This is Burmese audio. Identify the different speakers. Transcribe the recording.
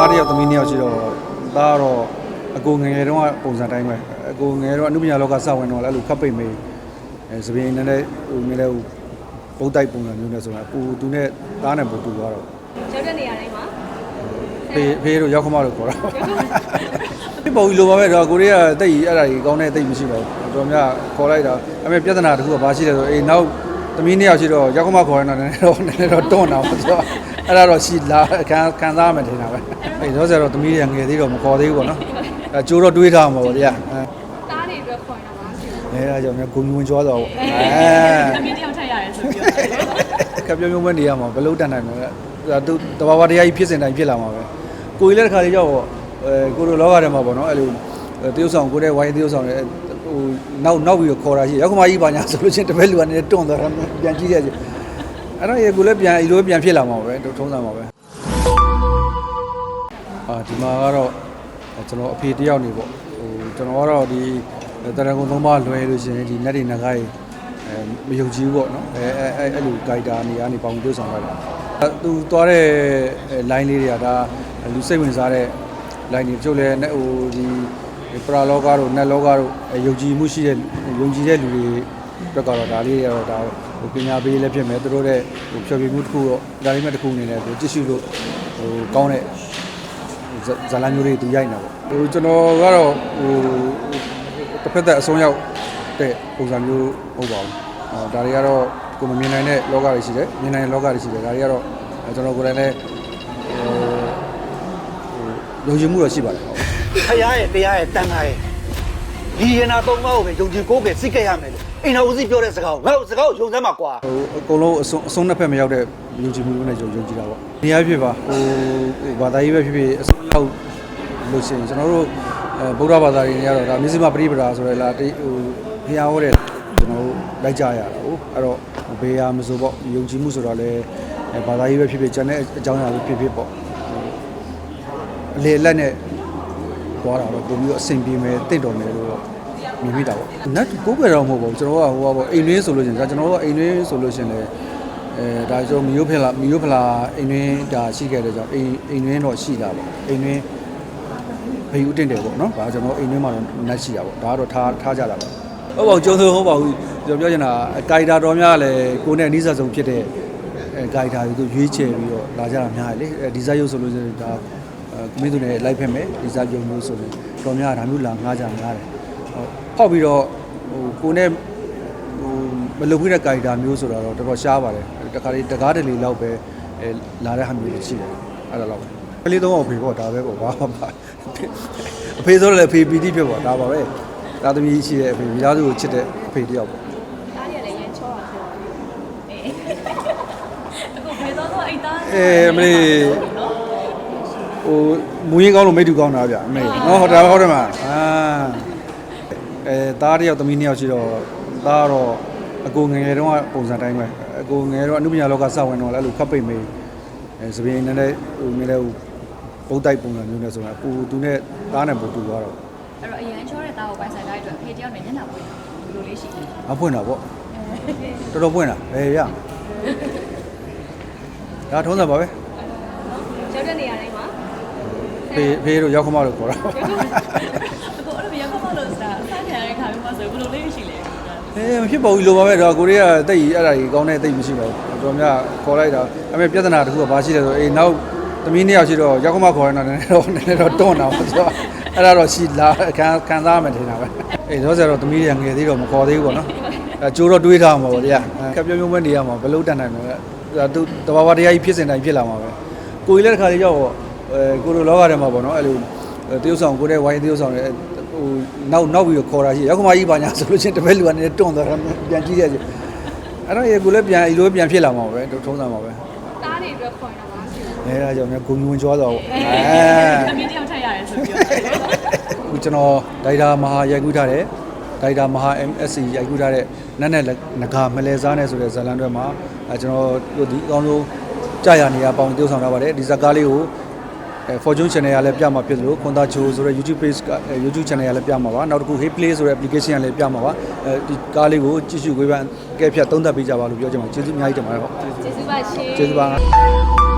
Speaker 1: သားတစ်ယောက်သမီးနှစ်ယောက်ရှိတော့သားကတော့အကိုငယ်ငယ်တုန်းကပုံစံတိုင်းပဲအကိုငယ်တော့အနုပညာလောကစဝင်တော့လည်းအဲ့လိုခပ်ပိတ်မေးအဲသပင်းနဲ့လည်းဟိုနည်းလည်းဟိုပုတ်တိုက်ပုံစံမျိုးနဲ့ဆိုတာပူသူနဲ့သားနဲ့ပူတူသွားတော့
Speaker 2: ရောက်တဲ့နေရာတိုင်းမှာ
Speaker 1: ဖေးဖေးတို့ရောက်ခမတို့ခေါ်တာဒီပုံကြီးလိုပါပဲတော့ကိုရီးယားတိတ်အဲ့ဒါကြီးကောင်းတဲ့တိတ်မရှိပါဘူးတော်များခေါ်လိုက်တာအမေပြဿနာတခုကဘာရှိလဲဆိုအေးနောက်သမီးနှစ်ယောက်ရှိတော့ရောက်ခမခေါ်ရင်တော့နည်းနည်းတော့နည်းနည်းတော့တွန်းတာပေါ့ဆိုတော့ အဲ့ဒါတော့ရှိလာခံခံစားမှထင်တာပဲအေးတော့ဆိုတော့သမီးတွေကငယ်သေးတော့မခေါ်သေးဘူးပေါ့နော်အဲကျိုးတော့တွေးထားမှာပေါ့တရားအဲ
Speaker 2: တားတွေအတွက်ခေါ်နေတာပါရှင်
Speaker 1: အဲဒါကြောင့်မျိုးဂုံဝင်ကြွားတော့ပေါ့အဲ
Speaker 3: အမေတယောက်ထက်ရတယ်ဆိုပြီးတော့
Speaker 1: ကပြောမျိုးမနေရမှာဘယ်လို့တန်နိုင်မလဲဒါသူတဘာဝတရားကြီးဖြစ်စင်တိုင်းဖြစ်လာမှာပဲကိုကြီးလည်းတစ်ခါလေးကြောက်အဲကိုလိုလောကထဲမှာပေါ့နော်အဲ့လိုတရုပ်ဆောင်ကိုတဲ့ဝိုင်းတရုပ်ဆောင်လည်းဟိုနောက်နောက်ပြီးတော့ခေါ်တာရှိရောက်ခမကြီးပါညာဆိုလို့ချင်းတပည့်လူကနေတွန့်သွားတာပြန်ကြည့်ရစီ အဲ့တော့ရေကိုလည်းပြန်အီလိုပြန်ဖြစ်လာမှာပဲထုံးစံမှာပဲအာဒီမှာကတော့ကျွန်တော်အဖေတယောက်နေပေါ့ဟိုကျွန်တော်ကတော့ဒီတရံကုန်သုံးပါလွယ်လို့ရှိရင်ဒီ net တွေငကားကြီးအဲမယုံကြည်ဘူးပေါ့နော်အဲအဲအဲအဲ့လိုဂိုက်တာနေရာနေပေါင်းတွေ့ဆောင်လိုက်တာအဲသူသွားတဲ့ line လေးတွေကဒါလူစိတ်ဝင်စားတဲ့ line တွေတချို့လည်းဟိုဒီပရာလောကတို့နတ်လောကတို့အဲယုံကြည်မှုရှိတဲ့ယုံကြည်တဲ့လူတွေအတွက်ကတော့ဒါလေးတွေကတော့ဒါ ဟိုပညာပေးလည်းဖြစ်မယ်သူတို့တဲ့ဟိုဖြောပြမှုတစ်ခုတော့ဒါလေးမဲ့တစ်ခုအနေနဲ့ကိုကြည့်ရှုလို့ဟိုကောင်းတဲ့ဇာလန်မျိုးတွေသူရိုက်နေတာပေါ့ဟိုကျွန်တော်ကတော့ဟိုတစ်ဖက်သက်အဆုံးရောက်တဲ့ပုံစံမျိုးမဟုတ်ပါဘူးအော်ဒါတွေကတော့ကိုမမြင်နိုင်တဲ့လောကတွေရှိတယ်မြင်နိုင်တဲ့လောကတွေရှိတယ်ဒါတွေကတော့အဲကျွန်တော်ကိုယ်တိုင်လည်းဟိုဟိုယုံကြည်မှုတော့ရှိပါတယ်ဟုတ်
Speaker 4: ခရရဲ့တရားရဲ့တန်ခါရဲ့ ဒီရင်နာသုံးပါးကိုပဲယုံကြည်ကိုးကယ်စိတ်ကြရမယ်လေအိမ်တော်ဦးစီးပြောတဲ့စကားကိုငါတို့စကားကိုယုံစမ်းမှာကွာ
Speaker 1: ဟိုအကုန်လုံးအဆုံးအဆုံးနှစ်ဖက်မရောက်တဲ့ယုံကြည်မှုနဲ့ယုံယုံကြည်တာပေါ့နေရာဖြစ်ပါဟိုဘာသာရေးပဲဖြစ်ဖြစ်အဆုံးရောက်လို့ရှိရင်ကျွန်တော်တို့အဲဗုဒ္ဓဘာသာတွေနေရတော့ဒါမြစ်စမပရိပဒါဆိုရလားတိဟိုဘုရားဟောတဲ့ကျွန်တော်တို့လိုက်ကြရတာဟုတ်အဲ့တော့ဘေးရမဆိုပေါ့ယုံကြည်မှုဆိုတော့လေအဲဘာသာရေးပဲဖြစ်ဖြစ်ကျန်တဲ့အကြောင်းအရာပဲဖြစ်ဖြစ်ပေါ့အလေလက်နဲ့ သွားတာတော့ပုံပြီးတော့အဆင်ပြေမယ်တင့်တော်မယ်လို့တော့မြင်မိတာပေါ့နတ်ကိုးကွယ်တော့မဟုတ်ပါဘူးကျွန်တော်ကဟိုပါပေါ့အိမ်တွင်းဆိုလို့ရှိရင်ဒါကျွန်တော်တို့ကအိမ်တွင်းဆိုလို့ရှိရင်လည်းအဲဒါကျွန်တော်မီယိုဖလာမီယိုဖလာအိမ်တွင်းဒါရှိခဲ့တဲ့ကြောင့်အိမ်အိမ်တွင်းတော့ရှိတာပေါ့အိမ်တွင်းဘေးဦးတင်တယ်ပေါ့နော်ဒါကျွန်တော်အိမ်တွင်းမှာတော့နတ်ရှိတာပေါ့ဒါကတော့ထားထားကြတာပေါ့ဟုတ်ပါဘူးကျုံဆိုဟုတ်ပါဘူးကျွန်တော်ပြောချင်တာကာရီတာတော်များလည်းကိုယ်နဲ့အနည်းဆုံးဖြစ်တဲ့အဲကာရီတာတွေသူရွေးချယ်ပြီးတော့လာကြတာများတယ်လေအဲဒီဇာတ်ရုပ်ဆိုလို့ရှိရင်ဒါအဲ မင်းတို့လည်းလိုက်ဖက်မယ်ဒီဇာတ်ရုပ်မျိုးဆိုရင်တော်များဒါမျိုးလာငားကြများတယ်ဟုတ်ဖောက်ပြီးတော့ဟိုကိုယ်နဲ့ဟိုမလုပ်ဘူးတဲ့ကာရီတာမျိုးဆိုတာတော့တော်တော်ရှားပါတယ်တခါလေးတကားတလေလောက်ပဲအဲလာတဲ့ဟာမျိုးတွေရှိတယ်အဲ့ဒါလောက်ပဲကလေးသုံးအောင်ဖေပေါ့ဒါပဲပေါ့ဘာမှမအဖေဆိုတော့လည်းဖေပီတိဖြစ်ပေါ့ဒါပါပဲဒါသမီးရှိတဲ့အဖေမိသားစုကိုချစ်တဲ့အဖေတယောက်ပေါ့
Speaker 2: တားတွေလည်းရမ်းချောတာဆိုတော့အေး
Speaker 3: အခုဘယ်တော့တော့အိတ်သား
Speaker 1: အဲအမေ ဟိုမူရင်းကောင်းလို့မိတ်တူကောင်းတာဗျအမေနော်ဟုတ်တယ်ဟုတ်တယ်မအာအဲသားတစ်ယောက်သမီးနှစ်ယောက်ရှိတော့သားကတော့အကိုငယ်ငယ်တုန်းကပုံစံတိုင်းပဲအကိုငယ်တော့အနုပညာလောကစဝင်တော့လည်းအဲ့လိုခပ်ပိတ်မေးအဲသပင်းနဲ့လည်းဟိုနည်းလည်းဟိုပုတ်တိုက်ပုံစံမျိုးနဲ့ဆိုတာပူသူနဲ့သားနဲ့ပူတူသွားတော့
Speaker 3: အဲ့တော့အရန်ချောတဲ့သားကိုပိုင်ဆိုင်လိုက်အတွက်ဖေတယောက်နဲ့ညနေပွင့်ဘယ်လိုလေးရှိလဲ
Speaker 1: မဖွင့်တာပေါ့တော်တော်ဖွင့်တာဘယ်ရဒါထုံးစံပါပဲ
Speaker 2: ရောက်တဲ့နေရာတိုင်းမှာ
Speaker 1: ဖေးဖေးတို့ရောက်ခမတို့ခေါ်တာ
Speaker 3: အခုအဲ့လိုရောက်တော့လို့ဆိုတာအစားခံရတဲ့ခါမျိုးမှာဆိုဘယ်လိုလေးရှိလဲ
Speaker 1: အေးမဖြစ်ပါဘူးလိုပါပဲတော့ကိုရီးယားတိတ်အဲ့ဒါကြီးကောင်းတဲ့တိတ်မရှိပါဘူးတော်များခေါ်လိုက်တာအမေပြဿနာတခုကဘာရှိလဲဆိုအေးနောက်သမီးနှစ်ယောက်ရှိတော့ရောက်ခမခေါ်ရင်တော့နည်းနည်းတော့နည်းနည်းတော့တွန်းတာပေါ့ဆိုတော့အဲ့ဒါတော့ရှိလာခံခံစားမှထင်တာပဲအေးတော့ဆိုတော့သမီးတွေကငယ်သေးတော့မခေါ်သေးဘူးပေါ့နော်အဲကျိုးတော့တွေးထားမှာပေါ့တရားကပြောမျိုးမနေရမှာဘယ်လို့တန်နိုင်မလဲဒါသူတဘာဝတရားကြီးဖြစ်စင်တိုင်းဖြစ်လာမှာပဲကိုကြီးလည်းတစ်ခါလေးကြောက် အဲကိုလိုလောကထဲမှာပေါ့နော်အဲ့လိုတရုပ်ဆောင်ကိုတဲ့ဝိုင်းတရုပ်ဆောင်လည်းဟိုနောက်နောက်ပြီးတော့ခေါ်တာရှိရောက်ခမကြီးပါညာဆိုလို့ချင်းတပည့်လူကနေတွန့်သွားတာပြန်ကြည့်ရစီအဲ့တော့ရေကိုလည်းပြန်အီလိုပြန်ဖြစ်လာမှာပဲထုံးစံမှာပဲ
Speaker 2: တားတွေအတွက်ခေါ်နေတာပါရှင်
Speaker 1: အဲဒါကြောင့်မျိုးဂုံဝင်ကြွားသွားပေါ့အဲ
Speaker 3: အမေတယောက်ထက်ရတယ်ဆိုပြီးတော့
Speaker 1: အခုကျွန်တော်ဒိုက်တာမဟာရိုက်ကူးထားတဲ့ဒိုက်တာမဟာ MSC ရိုက်ကူးထားတဲ့နက်နဲ့ငကာမလဲစားနဲ့ဆိုတဲ့ဇာတ်လမ်းတွေမှာအဲကျွန်တော်တို့ဒီအကောင်းဆုံးကြာရနေရပေါင်း tiêu ဆောင်ထားပါတယ်ဒီဇာတ်ကားလေးကိုအဲ Fortune Channel ကလည်းပြမှာဖြစ်သလိုခွန်သားချိုဆိုတဲ့ YouTube page ကအဲ YouTube Channel ကလည်းပြမှာပါနောက်တစ်ခု Hey Play ဆိုတဲ့ application ကလည်းပြမှာပါအဲဒီကားလေးကိုကြည့်ရှုခွေးပန်းကဲဖြတ်သုံးသပ်ပေးကြပါလို့ပြောချင်ပါတယ်ကျေးဇူးအများကြီးတင်ပါတယ်ဟုတ်
Speaker 2: ကျေးဇူးပါရှင်
Speaker 1: ကျေးဇူးပါ